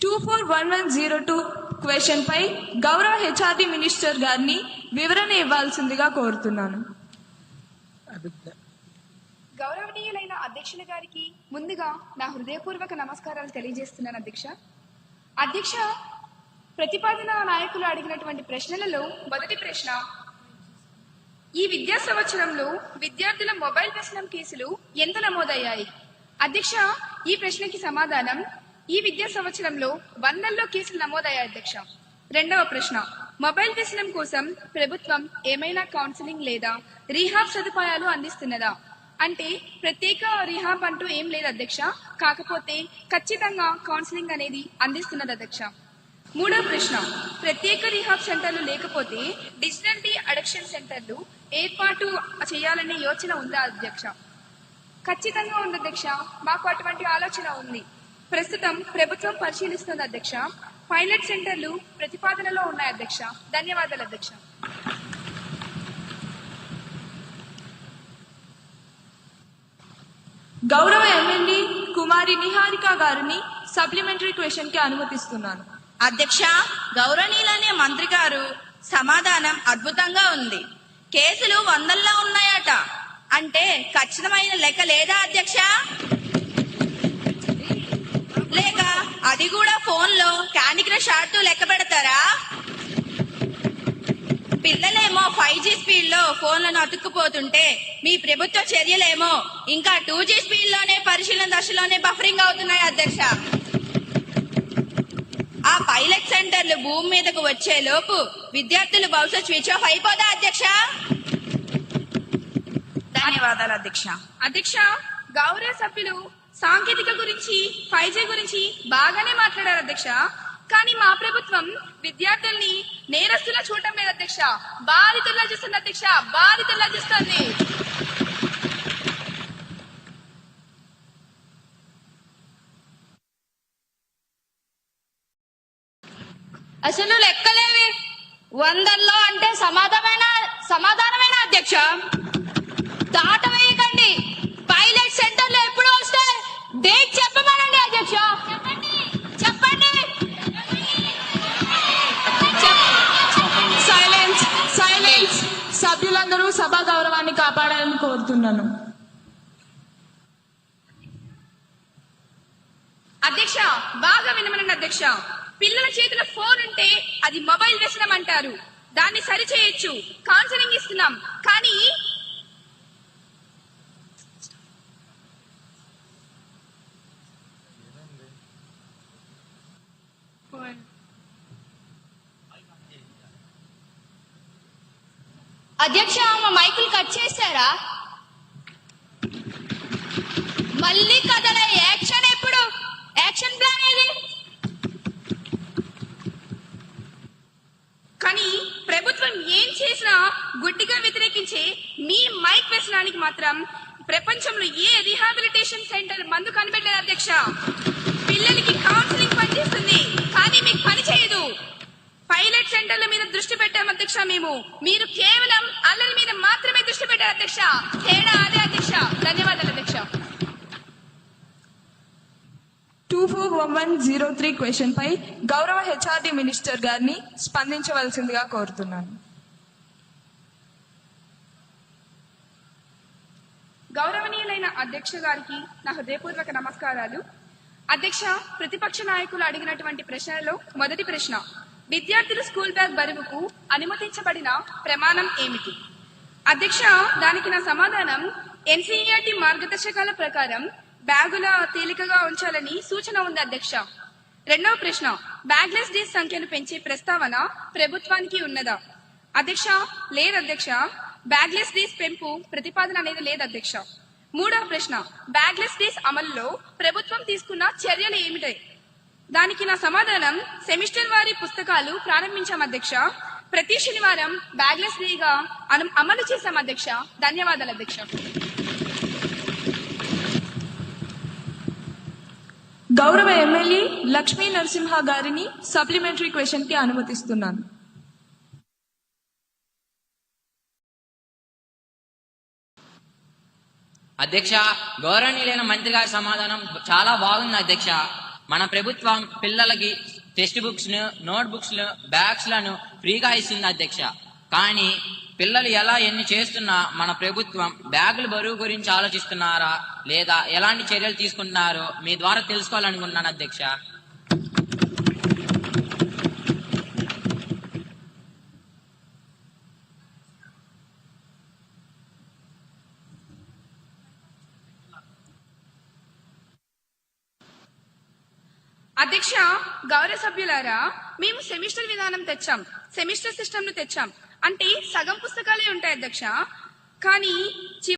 Two four one one zero two question పై గౌరవ HRD minister గారిని వివరణ ఇవ్వాల్సిందిగా కోరుతున్నాను. గౌరవనీయులైన అధ్యక్షుల గారికి ముందుగా నా హృదయపూర్వక నమస్కారాలు తెలియజేస్తున్నాను అధ్యక్ష. అధ్యక్ష ప్రతిపాదన నాయకులు అడిగినటువంటి ప్రశ్నలలో మొదటి ప్రశ్న ఈ విద్యా సంవత్సరంలో విద్యార్థుల మొబైల్ వ్యసనం కేసులు ఎంత నమోదయ్యాయి? అధ్యక్ష ఈ ప్రశ్నకి సమాధానం ఈ విద్యా సంవత్సరంలో వందల్లో కేసులు నమోదయ్యాయి అధ్యక్ష. రెండవ ప్రశ్న. మొబైల్ వ్యసనం కోసం ప్రభుత్వం ఏమైనా కౌన్సిలింగ్ లేదా రీహాబ్ సదుపాయాలు అందిస్తున్నదా? అంటే ప్రత్యేక రీహాబ్ అంటూ ఏం లేదు అధ్యక్ష. కాకపోతే ఖచ్చితంగా కౌన్సిలింగ్ అనేది అందిస్తున్నది అధ్యక్ష. మూడో ప్రశ్న. ప్రత్యేక రీహాబ్ సెంటర్లు లేకపోతే డిజిటల్ డి అడక్షన్ సెంటర్లు ఏర్పాటు చేయాలనే యోచన ఉందా అధ్యక్ష? ఖచ్చితంగా ఉంది అధ్యక్ష. మాకు అటువంటి ఆలోచన ఉంది. ప్రస్తుతం ప్రభుత్వం పరిశీలిస్తుంది అధ్యక్ష. పైలట్ సెంటర్లు ప్రతిపాదనలో ఉన్నాయి అధ్యక్ష. ధన్యవాదాలు అధ్యక్ష. గౌరవ ఎమ్మెల్యే కుమారి నిహారిక గారిని సప్లిమెంటరీ క్వశ్చన్కి అనుమతిస్తున్నాను. అధ్యక్ష గౌరవనీయులనే మంత్రి గారు సమాధానం అద్భుతంగా ఉంది. కేసులు వందల్లో ఉన్నాయట. అంటే ఖచ్చితమైన లెక్క లేదా అధ్యక్ష? అది కూడా ఫోన్లో క్యాండీ క్రష్ ఆడుతూ లెక్క పెడతారా? పిల్లలేమో ఫైవ్ జీ స్పీడ్లో ఫోన్లను అతుక్కుపోతుంటే మీ ప్రభుత్వ చర్యలేమో ఇంకా టూ జీ స్పీడ్లోనే పరిశీలన దశలోనే బఫరింగ్ అవుతున్నాయి అధ్యక్ష. ఆ పైలట్ సెంటర్లు భూమి మీదకు వచ్చే లోపు విద్యార్థులు భవిష్యత్ స్విచ్ ఆఫ్ అయిపోదా అధ్యక్ష? ధన్యవాదాలు అధ్యక్ష. అధ్యక్ష గౌరవ సభ్యులు సాంకేతిక గురించి ఫైవ్ జీ గురించి బాగానే మాట్లాడారు అధ్యక్ష. కానీ మా ప్రభుత్వం విద్యార్థుల్ని నేరస్తులా చూడటం లేదు అధ్యక్ష. బాధితుల్లా చూస్తుంది అధ్యక్ష. బాధితుల్లా చూస్తుంది. అసలు లెక్కలేవి. వందల్లో అంటే సమాధానమైన సమాధానమైన అధ్యక్ష. దాటమైన వేయకండి పైలట్ సెంటర్లు ఎప్పుడు వస్తాయి డేట్ చెప్పమనండి అధ్యక్ష. చెప్పండి చెప్పండి. సైలెన్స్ సైలెన్స్ సభ్యులందరూ సభా గౌరవాన్ని కాపాడాలని కోరుతున్నాను. అధ్యక్ష బాగా వినమనండి అధ్యక్ష. పిల్లల చేతిలో ఫోన్ ఉంటే అది మొబైల్ వ్యసనం అంటారు దాన్ని సరిచేయొచ్చు. కౌన్సిలింగ్ ఇస్తున్నాం. కానీ అధ్యక్ష మా మైకులు కట్ చేశారా? మళ్ళీ కథల యాక్షన్ ఎప్పుడు? యాక్షన్ ప్లాన్ ఏది? కానీ ప్రభుత్వం ఏం చేసినా గుడ్డిగా వ్యతిరేకించే మీ మైక్ వ్యసనానికి మాత్రం ప్రపంచంలో ఏ రీహాబిలిటేషన్ సెంటర్ మందు కనిపెట్టలేదు అధ్యక్ష. పిల్లలకి కౌన్సిలింగ్ పనిచేస్తుంది. కానీ మీకు పని సెంటర్ల మీద దృష్టి పెట్టాం అధ్యక్ష మేము. మీరు కేవలం అల్లరి మీద మాత్రమే దృష్టి పెట్టారు అధ్యక్ష. తేడా అదే అధ్యక్ష. ధన్యవాదాలు అధ్యక్ష. Two four one one zero three question పై గౌరవ హెచ్ఆర్డి మినిస్టర్ గారిని స్పందించవలసిందిగా కోరుతున్నాను. గౌరవనీయులైన అధ్యక్ష గారికి నా హృదయపూర్వక నమస్కారాలు. అధ్యక్ష ప్రతిపక్ష నాయకులు అడిగినటువంటి ప్రశ్నలలో మొదటి ప్రశ్న విద్యార్థులు స్కూల్ బ్యాగ్ బరువుకు అనుమతించబడిన ప్రమాణం ఏమిటి? అధ్యక్ష దానికి నా సమాధానం. ఎన్సీఈఆర్టీ మార్గదర్శకాల ప్రకారం బ్యాగుల తేలికగా ఉంచాలని సూచన ఉంది అధ్యక్ష. రెండవ ప్రశ్న బ్యాగ్లెస్ డేస్ సంఖ్యను పెంచే ప్రస్తావన ప్రభుత్వానికి ఉన్నదా? అధ్యక్ష లేదు అధ్యక్ష. బ్యాగ్లెస్ డేస్ పెంపు ప్రతిపాదన అనేది లేదు అధ్యక్ష. మూడవ ప్రశ్న బ్యాగ్లెస్ డేస్ అమలులో ప్రభుత్వం తీసుకున్న చర్యలు ఏమిటాయి దానికి నా సమాధానం సెమిస్టర్ వారి పుస్తకాలు ప్రారంభించాం అధ్యక్ష. ప్రతి శనివారం బ్యాగ్లెస్ డేగా అను- అమలు చేశాం అధ్యక్ష. ధన్యవాదాలు అధ్యక్ష. గౌరవ ఎమ్మెల్యే లక్ష్మీ నరసింహ గారిని సప్లిమెంటరీ క్వశ్చన్కి అనుమతిస్తున్నాను. అధ్యక్ష గౌరవనీయులైన మంత్రి గారి సమాధానం చాలా బాగుంది అధ్యక్ష. మన ప్రభుత్వం పిల్లలకి టెక్స్ట్ బుక్స్ నోట్ బుక్స్ బ్యాగ్స్లను ఫ్రీగా ఇస్తుంది అధ్యక్ష. కానీ పిల్లలు ఎలా ఎన్ని చేస్తున్నా మన ప్రభుత్వం బ్యాగుల బరువు గురించి ఆలోచిస్తున్నారా లేదా ఎలాంటి చర్యలు తీసుకుంటున్నారో మీ ద్వారా తెలుసుకోవాలనుకుంటున్నాను అధ్యక్ష. అధ్యక్ష గౌరవ సభ్యులారా మేము సెమిస్టర్ విధానం తెచ్చాం. సెమిస్టర్ సిస్టమ్ను తెచ్చాం. అంటే సగం పుస్తకాలే ఉంటాయి అధ్యక్ష. కానీ చి-